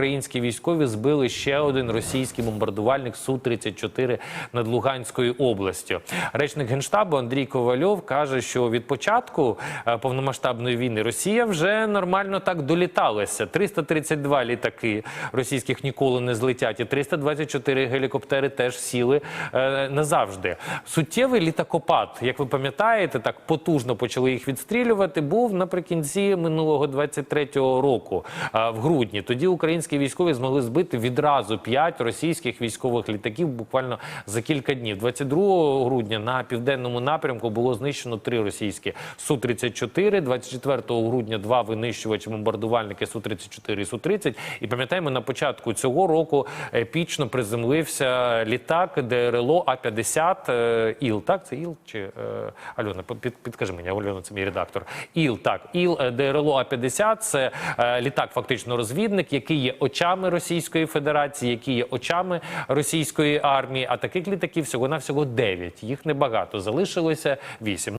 Українські військові збили ще один російський бомбардувальник Су-34 над Луганською областю. Речник генштабу Андрій Ковальов каже, що від початку е, повномасштабної війни Росія вже нормально так доліталася. 332 літаки російських ніколи не злетять, і 324 гелікоптери теж сіли е, назавжди. Суттєвий літакопад, як ви пам'ятаєте, так потужно почали їх відстрілювати. Був наприкінці минулого 23-го року, е, в грудні. Тоді українські військові змогли збити відразу 5 російських військових літаків буквально за кілька днів. 22 грудня на південному напрямку було знищено три російські Су-34, 24 грудня два винищувачі бомбардувальники Су-34 і Су-30. І пам'ятаємо, на початку цього року епічно приземлився літак ДРЛО А-50 е, ІЛ. Так, це ІЛ чи е, Альона? Під, підкажи мені, Альона, це мій редактор. ІЛ, так, ІЛ е, ДРЛО А-50 це е, літак, фактично розвідник, який є очами Російської Федерації, які є очами російської армії. А таких літаків всього навсього 9. Їх небагато залишилося 8.